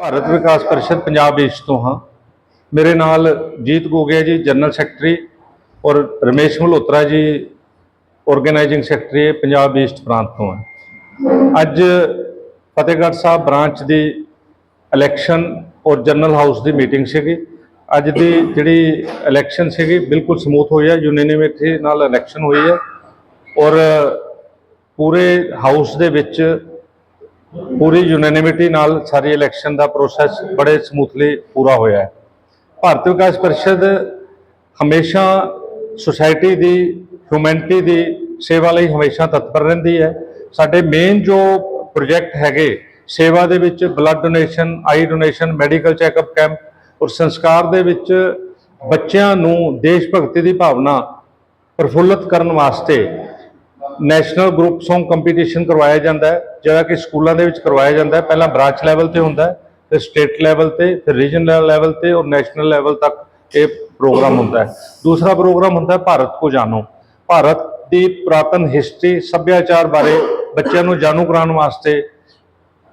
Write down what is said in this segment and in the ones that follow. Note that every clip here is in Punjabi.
ਭਾਰਤ ਵਿਕਾਸ ਪਰਿਸ਼ਦ ਪੰਜਾਬ ਈਸਟ ਤੋਂ ਹਾਂ। ਮੇਰੇ ਨਾਲ ਜੀਤ ਗੋਗਿਆ ਜੀ, ਜਨਰਲ ਸੈਕਟਰੀ ਔਰ ਰਮੇਸ਼ ਮਲਹੋਤਰਾ ਜੀ ਆਰਗੇਨਾਈਜ਼ਿੰਗ ਸੈਕਟਰੀ ਹੈ ਪੰਜਾਬ ਈਸਟ ਪ੍ਰਾਂਤ ਤੋਂ ਹੈ। ਅੱਜ ਫਤਿਹਗੜ੍ਹ ਸਾਹਿਬ ਬ੍ਰਾਂਚ ਦੀ ਇਲੈਕਸ਼ਨ ਔਰ ਜਨਰਲ ਹਾਊਸ ਦੀ ਮੀਟਿੰਗ ਸੀਗੀ। ਅੱਜ ਦੀ ਜਿਹੜੀ ਇਲੈਕਸ਼ਨ ਸੀਗੀ, ਬਿਲਕੁਲ ਸਮੂਥ ਹੋਈ ਹੈ ਯੂਨੈਨਿਮਿਟੀ ਨਾਲ ਇਲੈਕਸ਼ਨ ਹੋਈ ਹੈ। ਔਰ ਪੂਰੇ ਹਾਊਸ ਦੇ ਵਿੱਚ ਪੂਰੀ ਯੂਨੈਨਿਮਿਟੀ ਨਾਲ ਸਾਰੀ ਇਲੈਕਸ਼ਨ ਦਾ ਪ੍ਰੋਸੈਸ ਬੜੇ ਸਮੂਥਲੀ ਪੂਰਾ ਹੋਇਆ ਹੈ। ਭਾਰਤ ਵਿਕਾਸ ਪਰਿਸ਼ਦ ਹਮੇਸ਼ਾ ਸੁਸਾਇਟੀ ਦੀ ਹਿਊਮੈਨਿਟੀ ਦੀ ਸੇਵਾ ਲਈ ਹਮੇਸ਼ਾ ਤਤਪਰ ਰਹਿੰਦੀ ਹੈ। ਸਾਡੇ ਮੇਨ ਜੋ ਪ੍ਰੋਜੈਕਟ ਹੈਗੇ, ਸੇਵਾ ਦੇ ਵਿੱਚ blood donation eye donation medical checkup camp ਔਰ ਸੰਸਕਾਰ ਦੇ ਵਿੱਚ ਬੱਚਿਆਂ ਨੂੰ ਦੇਸ਼ ਭਗਤੀ ਦੀ ਭਾਵਨਾ ਪ੍ਰਫੁੱਲਤ ਕਰਨ ਵਾਸਤੇ ਨੈਸ਼ਨਲ ਗਰੁੱਪ Song ਕੰਪੀਟੀਸ਼ਨ ਕਰਵਾਇਆ ਜਾਂਦਾ ਹੈ, ਜਿਹੜਾ ਕਿ ਸਕੂਲਾਂ ਦੇ ਵਿੱਚ ਕਰਵਾਇਆ ਜਾਂਦਾ ਹੈ। ਪਹਿਲਾਂ ਬ੍ਰਾਂਚ ਲੈਵਲ ਤੇ ਹੁੰਦਾ ਹੈ, ਫਿਰ ਸਟੇਟ ਲੈਵਲ ਤੇ, ਫਿਰ ਰੀਜਨਲ ਲੈਵਲ ਤੇ ਔਰ ਨੈਸ਼ਨਲ ਲੈਵਲ ਤੱਕ ਇਹ ਪ੍ਰੋਗਰਾਮ ਹੁੰਦਾ ਹੈ। ਦੂਸਰਾ ਪ੍ਰੋਗਰਾਮ ਹੁੰਦਾ ਹੈ ਭਾਰਤ ਕੋ ਜਾਣੋ। ਭਾਰਤ ਦੀ ਪੁਰਾਤਨ ਹਿਸਟਰੀ ਸੱਭਿਆਚਾਰ ਬਾਰੇ ਬੱਚਿਆਂ ਨੂੰ ਜਾਣੂ ਕਰਾਉਣ ਵਾਸਤੇ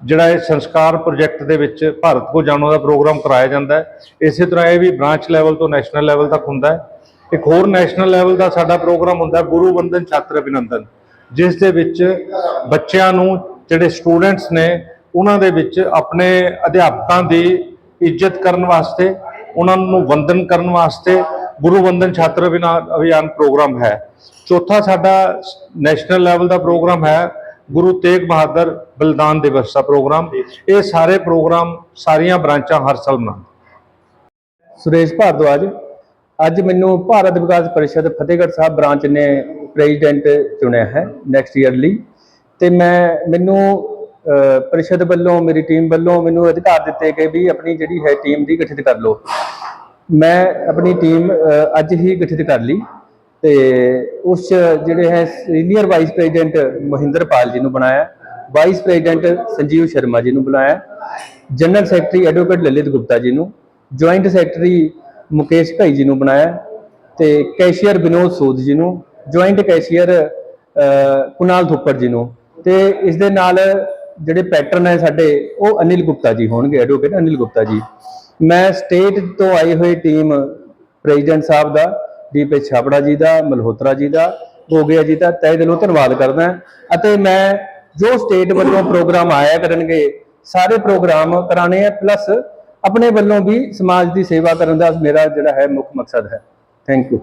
ਜਿਹੜਾ ਇਹ ਸੰਸਕਾਰ ਪ੍ਰੋਜੈਕਟ ਦੇ ਵਿੱਚ ਭਾਰਤ ਕੋ ਜਾਣੋ ਦਾ ਪ੍ਰੋਗਰਾਮ ਕਰਾਇਆ ਜਾਂਦਾ ਹੈ। ਇਸੇ ਤਰ੍ਹਾਂ ਇਹ ਵੀ ਬ੍ਰਾਂਚ ਲੈਵਲ ਤੋਂ ਨੈਸ਼ਨਲ ਲੈਵਲ ਤੱਕ ਹੁੰਦਾ ਹੈ। ਇੱਕ ਹੋਰ ਨੈਸ਼ਨਲ ਲੈਵਲ ਦਾ ਸਾਡਾ ਪ੍ਰੋਗਰਾਮ ਹੁੰਦਾ ਗੁਰੂ ਵੰਦਨ ਛਾਤਰ ਅਭਿਨੰਦਨ। ਜਿਸ ਦੇ ਵਿੱਚ ਬੱਚਿਆਂ ਨੂੰ, ਜਿਹੜੇ ਸਟੂਡੈਂਟਸ ਨੇ, ਉਹਨਾਂ ਦੇ ਵਿੱਚ ਆਪਣੇ ਅਧਿਆਪਕਾਂ ਦੀ ਇੱਜ਼ਤ ਕਰਨ ਵਾਸਤੇ, ਉਹਨਾਂ ਨੂੰ ਵੰਦਨ ਕਰਨ ਵਾਸਤੇ ਗੁਰੂ ਵੰਦਨ ਛਾਤਰ ਅਭਿਆਨ ਪ੍ਰੋਗਰਾਮ ਹੈ। ਚੌਥਾ ਸਾਡਾ ਨੈਸ਼ਨਲ ਲੈਵਲ ਦਾ ਪ੍ਰੋਗਰਾਮ ਹੈ, ਗੁਰੂ ਤੇਗ ਬਹਾਦਰ ਬਲਿਦਾਨ ਦਿਵਸ ਦਾ ਪ੍ਰੋਗਰਾਮ। ਇਹ ਸਾਰੇ ਪ੍ਰੋਗਰਾਮ ਸਾਰੀਆਂ ਬ੍ਰਾਂਚਾਂ ਹਰ ਸਾਲ ਮਨਾਉਂਦੇ ਸੁਰੇਸ਼ ਭਾਰਦਵਾਜ, ਅੱਜ ਮੈਨੂੰ ਭਾਰਤ ਵਿਕਾਸ ਪਰਿਸ਼ਦ ਫਤਿਹਗੜ੍ਹ ਸਾਹਿਬ ਬ੍ਰਾਂਚ ਨੇ ਪ੍ਰੈਜ਼ੀਡੈਂਟ ਚੁਣਿਆ ਹੈ ਨੈਕਸਟ ਈਅਰ ਲਈ। ਤੇ ਮੈਂ, ਮੈਨੂੰ ਪਰਿਸ਼ਦ ਵੱਲੋਂ, ਮੇਰੀ ਟੀਮ ਵੱਲੋਂ ਮੈਨੂੰ ਅਧਿਕਾਰ ਦਿੱਤੇ ਗਏ ਵੀ ਆਪਣੀ ਜਿਹੜੀ ਹੈ ਟੀਮ ਦੀ ਗਠਿਤ ਕਰ ਲਓ। ਮੈਂ ਆਪਣੀ ਟੀਮ ਅੱਜ ਹੀ ਗਠਿਤ ਕਰ ਲਈ। ਤੇ ਉਸ 'ਚ ਜਿਹੜੇ ਹੈ senior vice president Mahinder Pal ji ਨੂੰ ਬਣਾਇਆ ਵਾਈਸ ਪ੍ਰੈਜ਼ੀਡੈਂਟ ਸੰਜੀਵ ਸ਼ਰਮਾ ਜੀ ਨੂੰ ਬੁਲਾਇਆ general secretary advocate Lalit Gupta ji ਨੂੰ ਜੁਆਇੰਟ ਸੈਕਟਰੀ ਮੁਕੇਸ਼ ਭਾਈ ਜੀ ਨੂੰ ਬਣਾਇਆ ਤੇ ਕੈਸ਼ੀਅਰ ਵਿਨੋਦ ਸੂਦ ਜੀ ਨੂੰ ਜੁਆਇੰਟ ਕੈਸ਼ੀਅਰ ਕੁਨਾਲ ਥੁੱਪੜ ਜੀ ਨੂੰ। ਤੇ ਇਸ ਦੇ ਨਾਲ ਜਿਹੜੇ ਪੈਟਰਨ ਹੈ ਸਾਡੇ, ਉਹ ਅਨਿਲ ਗੁਪਤਾ ਜੀ ਹੋਣਗੇ ਐਡਵੋਕੇਟ ਅਨਿਲ ਗੁਪਤਾ ਜੀ। ਮੈਂ ਸਟੇਟ ਤੋਂ ਆਈ ਹੋਈ ਟੀਮ ਪ੍ਰੈਜ਼ੀਡੈਂਟ ਸਾਹਿਬ ਦਾ ਦੀਪੇ ਛਾਪੜਾ ਜੀ ਦਾ, ਮਲਹੋਤਰਾ ਜੀ ਦਾ, ਗੋਗਿਆ ਜੀ ਦਾ, ਤਹਿ ਦਿਲੋਂ ਧੰਨਵਾਦ ਕਰਦਾ ਅਤੇ ਮੈਂ ਜੋ ਸਟੇਟ ਵੱਲੋਂ ਪ੍ਰੋਗਰਾਮ ਆਇਆ ਕਰਨਗੇ, ਸਾਰੇ ਪ੍ਰੋਗਰਾਮ ਕਰਾਣੇ ਆ ਪਲੱਸ ਆਪਣੇ ਵੱਲੋਂ ਵੀ ਸਮਾਜ ਦੀ ਸੇਵਾ ਕਰਨ ਦਾ ਮੇਰਾ ਜਿਹੜਾ ਹੈ ਮੁੱਖ ਮਕਸਦ ਹੈ। Thank you